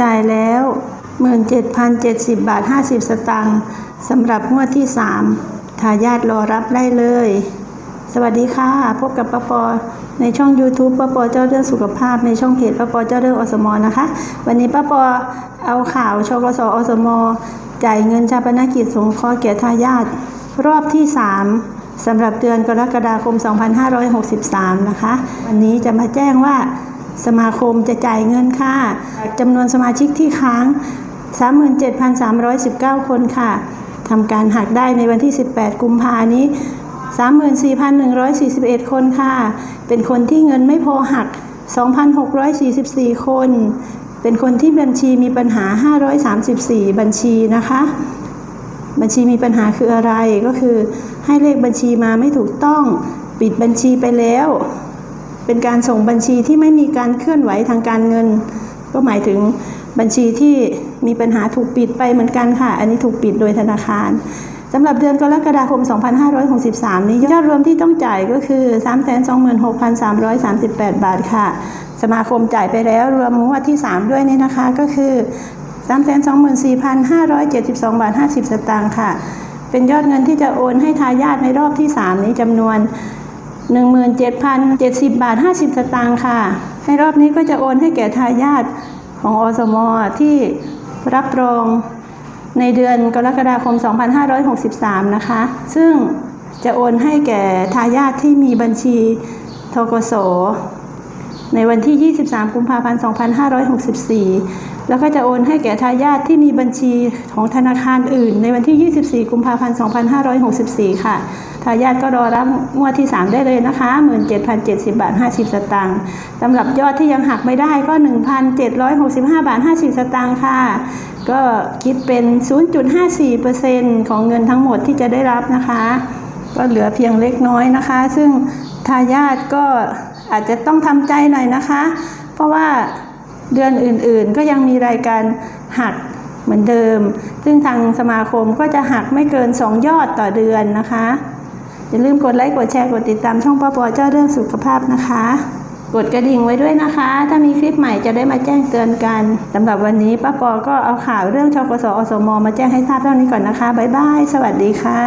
จ่ายแล้ว 17,070 บาท 50 สตางค์สำหรับงวดที่ 3 ทายาทรอรับได้เลย สวัสดีค่ะ พบกับป้าปอในช่อง YouTube ป้าปอเจ้าเรื่องสุขภาพในช่องเพจป้าปอเจ้าเรื่องอสมอนะคะ วันนี้ป้าปอเอาข่าวชกสอสมอจ่ายเงินชาปนกิจสงเคราะห์แก่ทายาทรอบที่ 3สำหรับเดือนกรกฎาคม 2563 นะคะ วันนี้จะมาแจ้งว่า สมาคมจะจ่ายเงินค่ะจำนวนสมาชิกที่ค้าง 37,319 คนค่ะทำการหักได้ในวันที่ 18 กุมภานี้ 34,141 คนค่ะ เป็นคนที่เงินไม่พอหัก 2,644 คน เป็นคนที่บัญชีมีปัญหา 534 บัญชีนะคะ บัญชีมีปัญหาคืออะไรก็คือ ให้เลขบัญชีมาไม่ถูกต้อง ปิดบัญชีไปแล้ว เป็นการส่งบัญชีที่ไม่มีการเคลื่อนไหวทางการเงิน ก็หมายถึงบัญชีที่มีปัญหาถูกปิดไปเหมือนกันค่ะ อันนี้ถูกปิดโดยธนาคารสำหรับเดือนกรกฎาคม 2563 นี้ยอดรวมที่ต้องจ่ายก็คือ 326,338 บาทค่ะ สมาคมจ่ายไปแล้วรวมงวดที่ 3 ด้วยนี่นะคะก็คือ 324,572 บาท 50 สตางค์ค่ะ เป็นยอดเงินที่จะโอนให้ทายาทในรอบที่ 3 นี้จำนวน 17,070 บาท 50 สตางค์ค่ะ ในรอบนี้ก็จะโอนให้แก่ทายาทของอสมที่รับรองในเดือนกรกฎาคม 2563 นะคะ ซึ่งจะโอนให้แก่ทายาทที่มีบัญชีทกสในวันที่ 23 กุมภาพันธ์ 2564 แล้วก็จะโอนให้แก่ทายาทที่มีบัญชีของธนาคารอื่น ในวันที่ 24 กุมภาพันธ์ 2564 ค่ะ ทายาทก็รอรับงวดที่ 3 ได้เลยนะคะ 17,070 บาท 50 สตางค์สำหรับยอดที่ยังหักไม่ได้ก็ 1,765 บาท 50 สตางค์ค่ะ ก็คิดเป็น 0.54%ของเงินทั้งหมดที่จะได้รับนะคะ ก็เหลือเพียงเล็กน้อยนะคะ ซึ่งทายาทก็อาจจะต้องทำใจหน่อยนะคะ เพราะว่าเดือนอื่นๆก็ยังมีรายการหักเหมือนเดิม ซึ่งทางสมาคมก็จะหักไม่เกิน 2 ยอดต่อเดือนนะคะ อย่าลืมกดไลค์ กดแชร์ กดติดตามช่องป้าปอเจ้าเรื่องสุขภาพนะคะ กดกระดิ่งไว้ด้วยนะคะ ถ้ามีคลิปใหม่จะได้มาแจ้งเตือนกันสำหรับวันนี้ป้าปอก็เอาข่าวเรื่องชกสอสมมาแจ้งให้ทราบเท่านี้ก่อนนะคะบ๊ายบาย สวัสดีค่ะ